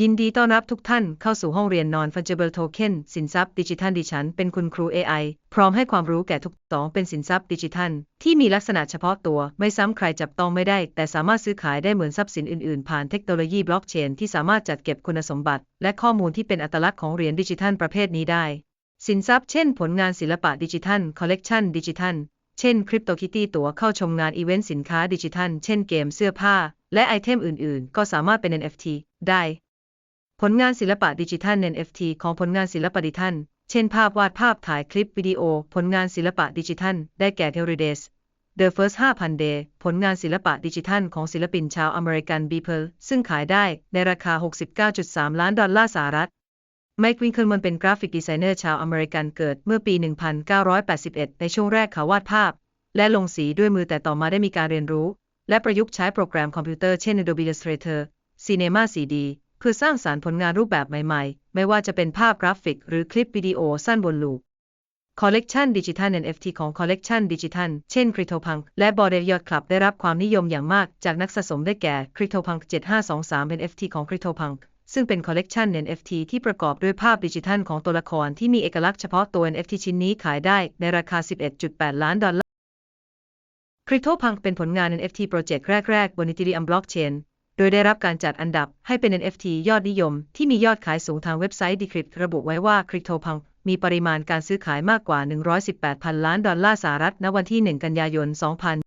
ยินดีต้อนรับทุกท่านเข้าสู่ห้องเรียน Non-Fungible Token สินทรัพย์ดิจิทัลดิฉัน เป็นคุณครู AI พร้อมให้ความรู้แก่ทุกสองเป็นสินทรัพย์ดิจิทัล ที่มีลักษณะเฉพาะตัว ไม่ซ้ำใครจับต้องไม่ได้ แต่สามารถซื้อขายได้เหมือนทรัพย์สินอื่นๆ ผ่านเทคโนโลยีบล็อกเชนที่สามารถจัดเก็บคุณสมบัติ และข้อมูลที่เป็นอัตลักษณ์ของเหรียญดิจิทัลประเภทนี้ได้ สินทรัพย์เช่น ผลงานศิลปะดิจิทัลคอลเลกชันดิจิทัลเช่นคริปโตคิตี้ตั๋วเข้าชมงานอีเวนต์สินค้าดิจิทัล เช่นเกมเสื้อผ้า และไอเทมอื่น ๆ ก็สามารถเป็น NFT ได้ ผลงานศิลปะดิจิทัล NFT ของผลงานศิลปะดิจิทัล เช่นภาพวาดภาพถ่ายคลิปวิดีโอ ผลงานศิลปะดิจิทัล ได้แก่ t e r r i d a y s The First 5,000 Day ผลงานศิลปะดิจิทัลของศิลปินชาวอเมริกัน Beeple ซึ่งขายได้ในราคา 69.3 ล้านดอลลาร์สหรัฐไมค์วิงเคิลมันเป็นกราฟิกดีไซเนอร์ชาวอเมริกันเกิดเมื่อปี 1981 ในช่วงแรกเขาวาดภาพ และลงสีด้วยมือแต่ต่อมาได้มีการเรียนรู้ และประยุกต์ใช้โปรแกรมคอมพิวเตอร์เช่น Adobe Illustrator Cinema 4D เพื่อสร้างสารรค์ผลงานรูปแบบใหม่ๆ ไม่ว่าจะเป็นภาพกราฟิก หรือคลิปวิดีโอสั้นบนลูปคอลเลกชันดิจิทัล NFT ของคอลเลกชันดิจิทัลเช่น CryptoPunk และ b o r d e r Yacht Club ได้รับความนิยมอย่างมากจากนักสะสมได้แก่ CryptoPunk 7523เป็น NFT ของ CryptoPunk ซึ่งเป็นคอลเลกชัน NFT ที่ประกอบด้วยภาพดิจิทัลของตัวละครที่มีเอกลักษณ์เฉพาะตัว NFT ชิ้นนี้ขายได้ในราคา 11.8 ล้านดอลลาร์ CryptoPunk เป็นผลงาน NFT โปรเจกต์แรกๆบน Ethereum Blockchain โดยได้รับการจัดอันดับให้เป็น NFT ยอดนิยม ที่มียอดขายสูงทางเว็บไซต์ Decrypt ระบุไว้ว่า CryptoPunk มีปริมาณการซื้อขายมากกว่า 118พันล้านดอลลาร์สหรัฐ ณ วันที่ 1 กันยายน 2 0